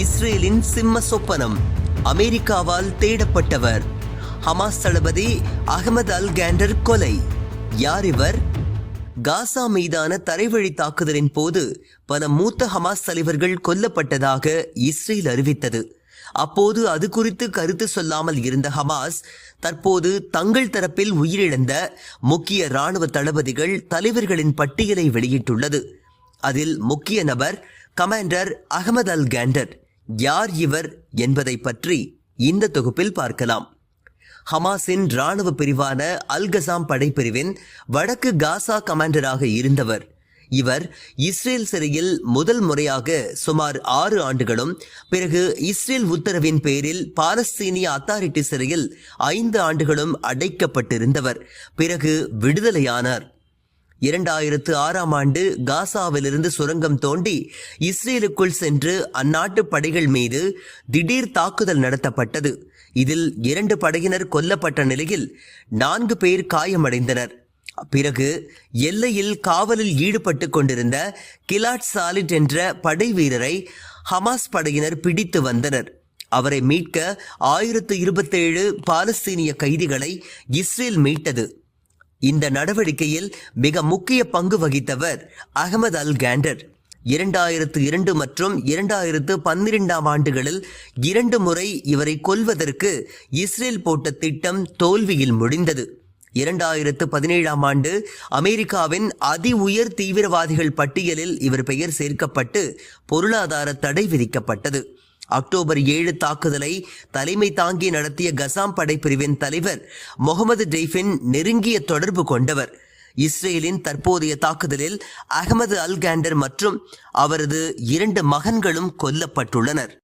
இஸ்ரேலின் சிம்ம சொப்பனம். அமெரிக்காவால் தேடப்பட்டவர். ஹமாஸ் தளபதி அகமது அல் கேண்டர் கொலை. யார் இவர்? காசா மீதான தரைவழி தாக்குதலின் போது பல மூத்த ஹமாஸ் தலைவர்கள் கொல்லப்பட்டதாக இஸ்ரேல் அறிவித்தது. அப்போது அது குறித்து கருத்து சொல்லாமல் இருந்த ஹமாஸ் தற்போது தங்கள் தரப்பில் உயிரிழந்த முக்கிய ராணுவ தளபதிகள் தலைவர்களின் பட்டியலை வெளியிட்டுள்ளது. அதில் முக்கிய நபர் கமாண்டர் அகமது அல் கேண்டர். யார் இவர் என்பதை பற்றி இந்த தொகுப்பில் பார்க்கலாம். ஹமாஸின் ராணுவ பிரிவான அல்கசாம் படைப்பிரிவின் வடக்கு காசா கமாண்டராக இருந்தவர். இவர் இஸ்ரேல் சிறையில் முதல் முறையாக சுமார் ஆறு ஆண்டுகளும் பிறகு இஸ்ரேல் உத்தரவின் பேரில் பாலஸ்தீனிய அத்தாரிட்டி சிறையில் ஐந்து ஆண்டுகளும் அடைக்கப்பட்டிருந்தவர். பிறகு விடுதலையானார். இரண்டாயிரத்து ஆறாம் ஆண்டு காசாவிலிருந்து சுரங்கம் தோண்டி இஸ்ரேலுக்குள் சென்று அந்நாட்டு படைகள் மீது திடீர் தாக்குதல் நடத்தப்பட்டது. இதில் இரண்டு படையினர் கொல்லப்பட்ட நிலையில் நான்கு பேர் காயமடைந்தனர். பிறகு எல்லையில் காவலில் ஈடுபட்டு கொண்டிருந்த கிலாட் சாலிட் என்ற படை வீரரை ஹமாஸ் படையினர் பிடித்து வந்தனர். அவரை மீட்க ஆயிரத்து இருபத்தேழு பாலஸ்தீனிய கைதிகளை இஸ்ரேல் மீட்டது. இந்த நடவடிக்கையில் மிக முக்கிய பங்கு வகித்தவர் அகமது அல் கேண்டர். இரண்டாயிரத்து இரண்டு மற்றும் இரண்டாயிரத்து பன்னிரெண்டாம் ஆண்டுகளில் இரண்டு முறை இவரை கொல்வதற்கு இஸ்ரேல் போட்ட திட்டம் தோல்வியில் முடிந்தது. இரண்டாயிரத்து பதினேழாம் ஆண்டு அமெரிக்காவின் அதி உயர் தீவிரவாதிகள் பட்டியலில் இவர் பெயர் சேர்க்கப்பட்டு பொருளாதார தடை விதிக்கப்பட்டது. அக்டோபர் ஏழு தாக்குதலை தலைமை தாங்கி நடத்திய கசாம் படைப்பிரிவின் தலைவர் முகமது டெய்ஃபின் நெருங்கிய தொடர்பு கொண்டவர். இஸ்ரேலின் தற்போதைய தாக்குதலில் அகமது அல்காண்டர் மற்றும் அவரது இரண்டு மகன்களும் கொல்லப்பட்டுள்ளனர்.